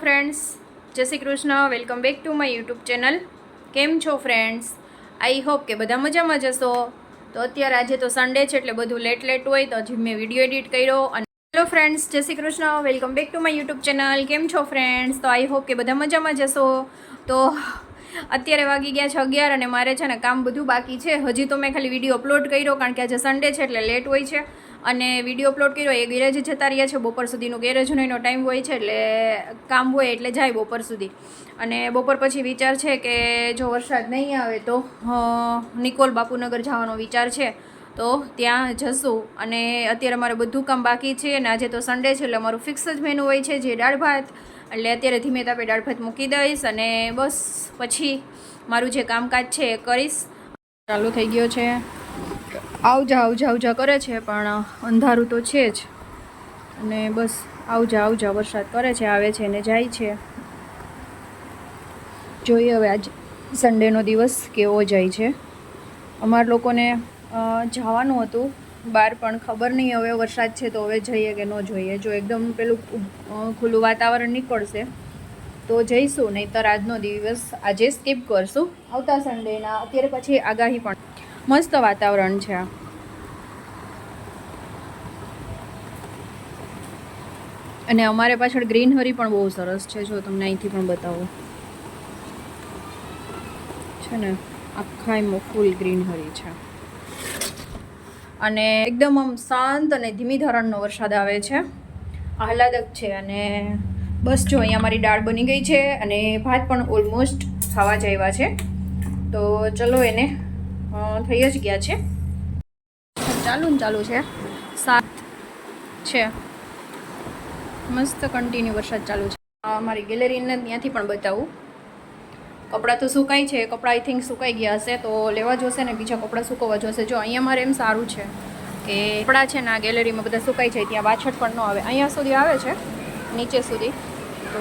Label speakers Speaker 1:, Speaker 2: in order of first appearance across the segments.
Speaker 1: Friends જય Shri Krishna welcome back to my YouTube channel કેમ છો ફ્રેન્ડ્સ આઈ હોપ કે બધા મજામાં જશો તો અત્યારે આજે તો સન્ડે છે એટલે બધું લેટ લેટ હોય તો હજી મેં વીડિયો એડિટ કર્યો. અને હેલો ફ્રેન્ડ્સ જય Shri Krishna welcome back to my YouTube channel કેમ છો ફ્રેન્ડ્સ તો આઈ હોપ કે બધા મજામાં જશો તો અત્યારે વાગી ગયા છે અગિયાર અને મારે છે ને કામ બધું બાકી છે. હજી તો મેં ખાલી વીડિયો અપલોડ કર્યો કારણ કે આજે સન્ડે છે એટલે લેટ હોય છે. અને વીડિયો અપલોડ કર્યો, એ ગેરેજ જતા રહ્યા છે. બપોર સુધીનું ગેરેજ એનો ટાઈમ હોય છે એટલે કામ હોય એટલે જાય બપોર સુધી. અને બપોર પછી વિચાર છે કે જો વરસાદ નહીં આવે તો નિકોલ બાપુનગર જવાનો વિચાર છે. તો ત્યાં જશું. અને અત્યારે મારે બધું કામ બાકી છે અને આજે તો સન્ડે છે એટલે અમારું ફિક્સ જ મેનુ હોય છે, જે દાળ ભાત એટલે અત્યારે ધીમે તાપે દાળ ભાત મૂકી દઈશ અને બસ પછી મારું જે કામકાજ છે એ કરીશ. ચાલુ થઈ ગયો છે. આવજા આવજા આવજા કરે છે, પણ અંધારું તો છે જ. અને બસ આવજા આવજા વરસાદ કરે છે, આવે છે ને જાય છે. જોઈએ હવે આજ સન્ડેનો દિવસ કેવો જાય છે. અમાર લોકોને જવાનું હતું. બહાર પણ ખબર નહીં, હવે વરસાદ છે તો હવે જઈએ કે ન જોઈએ. જો એકદમ પેલું ખુલ્લું વાતાવરણ નીકળશે, તો જઈશું, નહીંતર આજનો દિવસ આજે સ્કીપ કરશું. આવતા સન્ડેના અત્યારે પછી આગાહી પણ. મસ્ત વાતાવરણ છે અને અમારે પાછળ ગ્રીનહરી પણ બહુ સરસ છે, જો તમને અહીંથી પણ બતાવું. છે ને, આખા એમાં ફૂલ ગ્રીનહરી છે. અને એકદમ આમ શાંત અને ધીમી ધરણનો વરસાદ આવે છે. આહલાદક છે અને બસ જો અહીંયા મારી દાળ બની ગઈ છે અને ભાત પણ ઓલમોસ્ટ ખાવા આવ્યા છે. તો ચલો એને થઈ જ ગયા છે. ચાલુ ને ચાલુ છે. સાત છે. મસ્ત કન્ટિન્યુ વરસાદ ચાલુ છે. મારી ગેલેરીને ત્યાંથી પણ બતાવું. કપડાં તો સુકાય છે, કપડાં આઈ થિંક સુકાઈ ગયા હશે તો લેવા જોશે ને બીજા કપડાં સુકવવા જોશે. જો અહીંયા મારે એમ સારું છે કે કપડાં છે ને આ ગેલેરીમાં બધા સુકાઈ જાય, ત્યાં પાછળ પણ ન આવે. અહીંયા સુધી આવે છે, નીચે સુધી. તો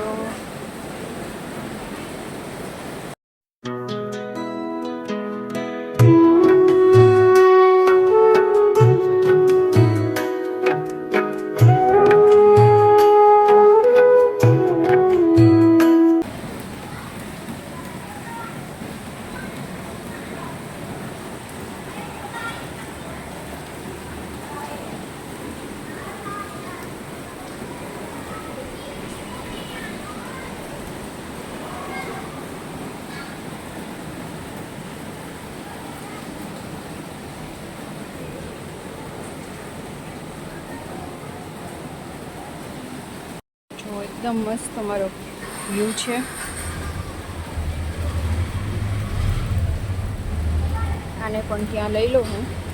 Speaker 1: એકદમ મસ્ત તમારો વ્યૂ છે. આને પણ ત્યાં લઈ લઉં હું.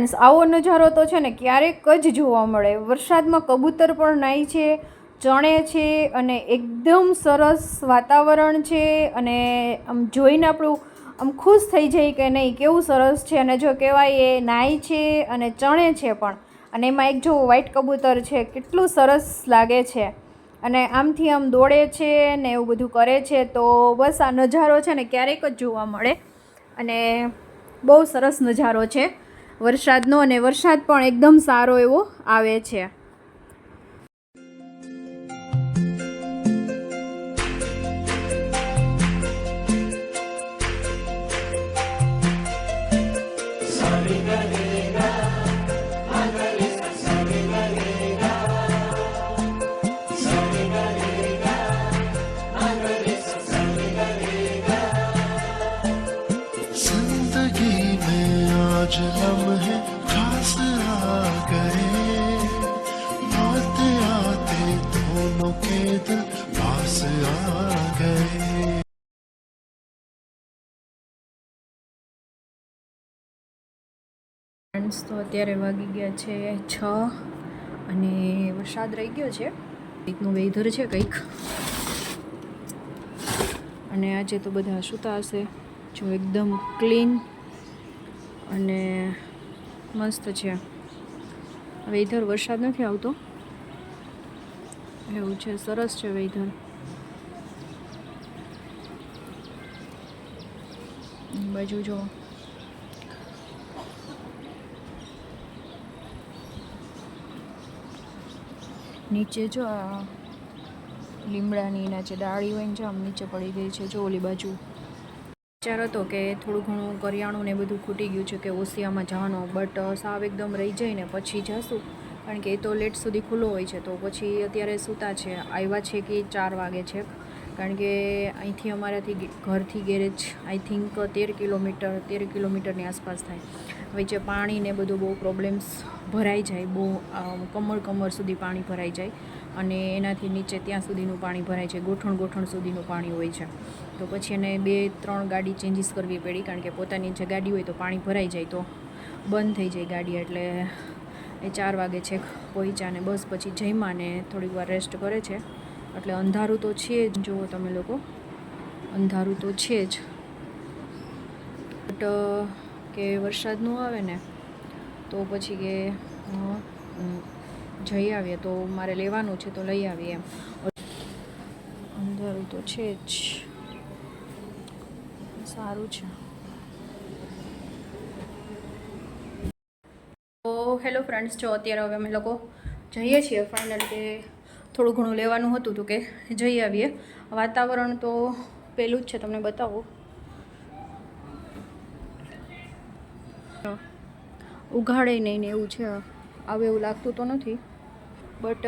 Speaker 1: ફ્રેન્ડ્સ, આવો નજારો તો છે ને ક્યારેક જ જોવા મળે. વરસાદમાં કબૂતર પણ નાય છે, ચણે છે અને એકદમ સરસ વાતાવરણ છે અને આમ જોઈને આપણું આમ ખુશ થઈ જાય કે નહીં, કેવું સરસ છે અને જો કહેવાય એ નાય છે અને ચણે છે પણ. અને એમાં એક જો વ્હાઈટ કબૂતર છે, કેટલું સરસ લાગે છે. અને આમથી આમ દોડે છે ને એવું બધું કરે છે, તો બસ આ નજારો છે ને ક્યારેક જ જોવા મળે. અને બહુ સરસ નજારો છે. વરસાદનો અને વરસાદ પણ એકદમ સારો એવો આવે છે.
Speaker 2: आज लम्हे खास आ गए मौत आते, दोनों के दिल पास आ गए।
Speaker 1: ફ્રેન્ડ્સ તો અત્યારે વાગી ગયા છે છ અને વરસાદ રહી ગયો છે. કંઈકનું વેધર છે કંઈક. અને આજે તો બધા સૂતા હશે. જો એકદમ ક્લીન અને મસ્ત છે. વેધર વરસાદ નથી આવતો. એવું છે, સરસ છે વેધર બાજુ જો. નીચે જો આ લીમડાની એના જે ડાળી હોય ને જો આમ નીચે પડી ગઈ છે, જો ઓલી બાજુ. વિચાર હતો કે થોડું ઘણું કરિયાણું ને બધું ખૂટી ગયું છે કે ઓસિયામાં જવાનું બટ સાવ એકદમ રહી જાય ને પછી જશું. કારણ કે એ તો લેટ સુધી ખુલ્લો હોય છે, તો પછી અત્યારે સૂતા છે. આવ્યા છે કે ચાર વાગે છે. કારણ કે અહીંથી અમારાથી ઘરથી ગેરેજ આઈ થિંક તેર કિલોમીટર, તેર કિલોમીટરની આસપાસ થાય. વચ્ચે પાણી ને બધું બહુ પ્રોબ્લેમ્સ ભરાઈ જાય, બહુ કમર કમર સુધી પાણી ભરાઈ જાય. અને એનાથી નીચે ત્યાં સુધીનું પાણી ભરાય છે, ગોઠણ ગોઠણ સુધીનું પાણી હોય છે. તો પછી એને બે, ત્રણ ગાડી ચેન્જીસ કરવી પડી કારણ કે પોતાની જે ગાડી હોય તો પાણી ભરાઈ જાય તો બંધ થઈ જાય ગાડી એટલે એ ચાર વાગે છેક પહોંચ્યા બસ પછી ને થોડીક વાર રેસ્ટ કરે છે. એટલે અંધારું તો છે જ. જુઓ તમે લોકો, અંધારું તો છે જ. બટ કે વરસાદ ન આવે ને, તો પછી કે જઈ આવીએ તો મારે લેવાનું છે તો લઈ આવીએ એમ. અંધારું તો છે જ. સારું છે. તો હેલો ફ્રેન્ડ્સ, જો અત્યારે હવે અમે લોકો જઈએ છીએ ફાઇનલ કે થોડું ઘણું લેવાનું હતું તો કે જઈ આવીએ. વાતાવરણ તો પેલું જ છે, તમને બતાવું. ઉઘાડે નહીં ને એવું છે, આવે એવું લાગતું તો નથી. બટ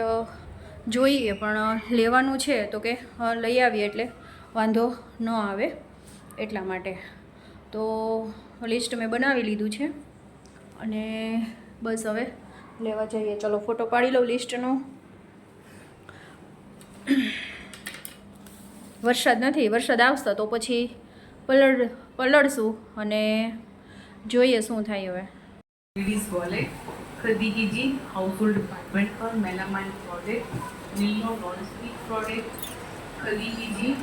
Speaker 1: જોઈએ, પણ લેવાનું છે તો કે લઈ આવીએ એટલે વાંધો ન આવે. એટલા માટે. તો લિસ્ટ મેં બનાવી લીધું છે. અને બસ હવે લેવા જઈએ. ચલો, ફોટો પાડી લઉં લિસ્ટનો. વરસાદ નથી, વરસાદ આવશે તો પછી પલળ, પલળશું અને જોઈએ શું થાય હવે.
Speaker 3: લેડીઝ વોલેટ ખરીદી કીજી હાઉસહોલ્ડ ડિપાર્ટમેंट પર મેલામાઇન પ્રોડક્ટ નીલો લોન્ડ્રી પ્રોડક્ટ ખરીદી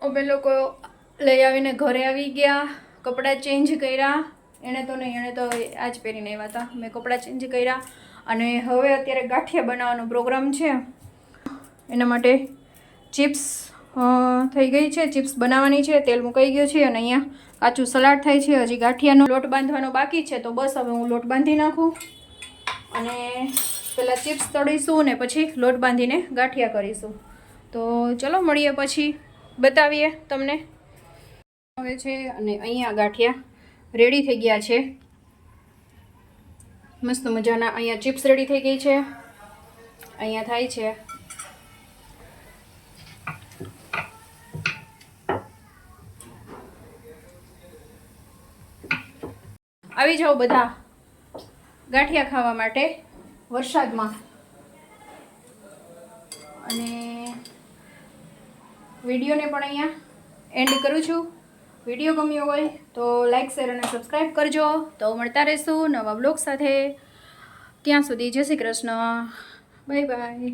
Speaker 1: અમે લોકો લઈ આવીને ઘરે આવી ગયા કપડાં ચેન્જ કર્યા. એણે તો નહીં, એણે તો આજ પહેરીને આવ્યા હતા. મેં કપડાં ચેન્જ કર્યા અને હવે અત્યારે ગાંઠિયા બનાવવાનો પ્રોગ્રામ છે. એના માટે ચિપ્સ થઈ ગઈ છે. ચિપ્સ બનાવવાની છે. તેલ મુકાઈ ગયું છે અને અહીંયા કાચું સલાડ થાય છે. હજી ગાંઠિયાનો લોટ બાંધવાનો બાકી છે. તો બસ હવે હું લોટ બાંધી નાખું અને પહેલાં ચિપ્સ તળીશું ને પછી લોટ બાંધીને ગાંઠિયા કરીશું. તો ચલો, મળીએ પછી. બતાવીએ તમને. હવે છે અને અહીંયા ગાંઠિયા રેડી થઈ ગયા છે. મસ્ત મજાના અહીંયા ચિપ્સ રેડી થઈ ગઈ છે. અહીંયા થાય છે. આવી જાઓ બધા ગાંઠિયા ખાવા માટે વરસાદમાં. અને વિડીયોને પણ અહીંયા એન્ડ કરું છું. વીડિયો ગમ્યો હોય તો લાઈક, શેર અને સબસ્ક્રાઈબ કરજો. તો મળતા રહેશું નવા બ્લોગ સાથે. ત્યાં સુધી જય શ્રી કૃષ્ણ. Bye bye.